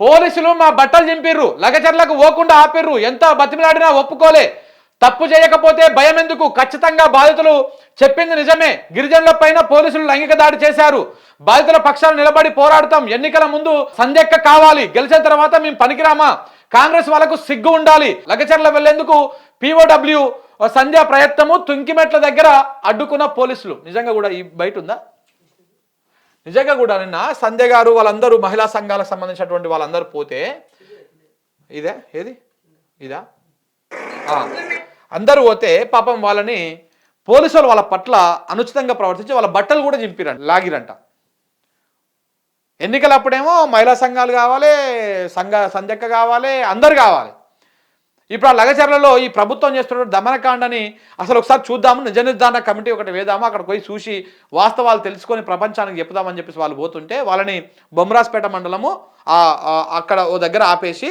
పోలీసులు మా బట్టలు చింపిర్రు లగచర్లకు ఓకుండా ఆపిర్రు. ఎంత బతిమిలాడినా ఒప్పుకోలే. తప్పు చేయకపోతే భయం ఎందుకు? ఖచ్చితంగా బాధితులు చెప్పింది నిజమే. గిరిజనుల పైన పోలీసులు లైంగిక దాడి చేశారు. బాధితుల పక్షాలు నిలబడి పోరాడుతాం. ఎన్నికల ముందు సంధ్యక్క కావాలి. గెలిచిన తర్వాత మేము పనికిరామా? కాంగ్రెస్ వాళ్ళకు సిగ్గు ఉండాలి. లగచర్ల వెళ్ళేందుకు పిఓడబ్ల్యూ సంధ్య ప్రయత్నము తుంకిమెట్ల దగ్గర అడ్డుకున్న పోలీసులు. నిజంగా కూడా ఈ బయట ఉందా? నిజంగా కూడా నిన్న సంధ్య గారు వాళ్ళందరూ మహిళా సంఘాలకు సంబంధించినటువంటి వాళ్ళందరూ పోతే ఇదే? ఏది? ఇదా? అందరూ పోతే పాపం వాళ్ళని పోలీసులు వాళ్ళ పట్ల అనుచితంగా ప్రవర్తించి వాళ్ళ బట్టలు కూడా చింపిరంట లాగిరంట. ఎన్నికలప్పుడేమో మహిళా సంఘాలు కావాలి సంఘ సంధ్యక్క కావాలి అందరు కావాలి. ఇప్పుడు ఆ లగచర్లలో ఈ ప్రభుత్వం చేస్తున్న దమనకాండని అసలు ఒకసారి చూద్దాము. నిజ నిర్ధారణ కమిటీ ఒకటి వేదాము అక్కడికి పోయి చూసి వాస్తవాలు తెలుసుకొని ప్రపంచానికి చెప్దామని చెప్పేసి వాళ్ళు పోతుంటే వాళ్ళని బొమ్మరాజ్పేట మండలము అక్కడ ఓ దగ్గర ఆపేసి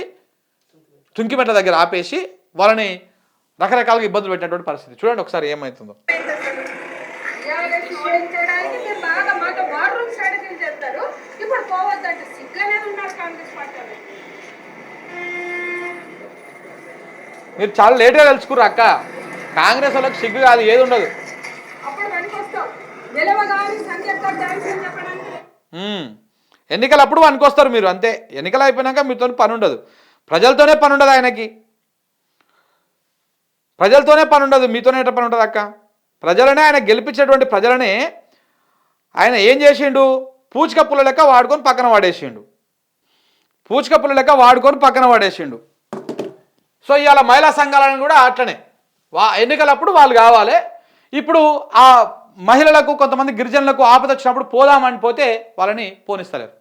తుంకిమెట్ల దగ్గర ఆపేసి వాళ్ళని రకరకాలుగా ఇబ్బందులు పెట్టినటువంటి పరిస్థితి. చూడండి ఒకసారి ఏమవుతుందో ఇప్పుడు మీరు చాలా లేట్గా తెలుసుకుర్రు అక్క. కాంగ్రెస్ వాళ్ళకి సిగ్గు కాదు ఏది ఉండదు. ఎన్నికలు అప్పుడు వస్తారు మీరు అంతే. ఎన్నికలు అయిపోయినాక మీతో పని ఉండదు ప్రజలతోనే పని ఉండదు ఆయనకి. ప్రజలతోనే పని ఉండదు మీతోనే ఎట్ట పని ఉంటుంది అక్క. ప్రజలనే ఆయన గెలిపించేటువంటి ప్రజలనే ఆయన ఏం చేసిండు? పూచిక పుల్ల లెక్క వాడుకొని పక్కన వాడేసిండు. పూచిక పుల్ల లెక్క వాడుకొని పక్కన వాడేసిండు. సో ఇవాళ మహిళా సంఘాలను కూడా అట్లనే. వా ఎన్నికలప్పుడు వాళ్ళు కావాలి. ఇప్పుడు ఆ మహిళలకు కొంతమంది గిరిజనులకు ఆపద వచ్చినప్పుడు పోదామని పోతే వాళ్ళని పోనిస్తలేరు.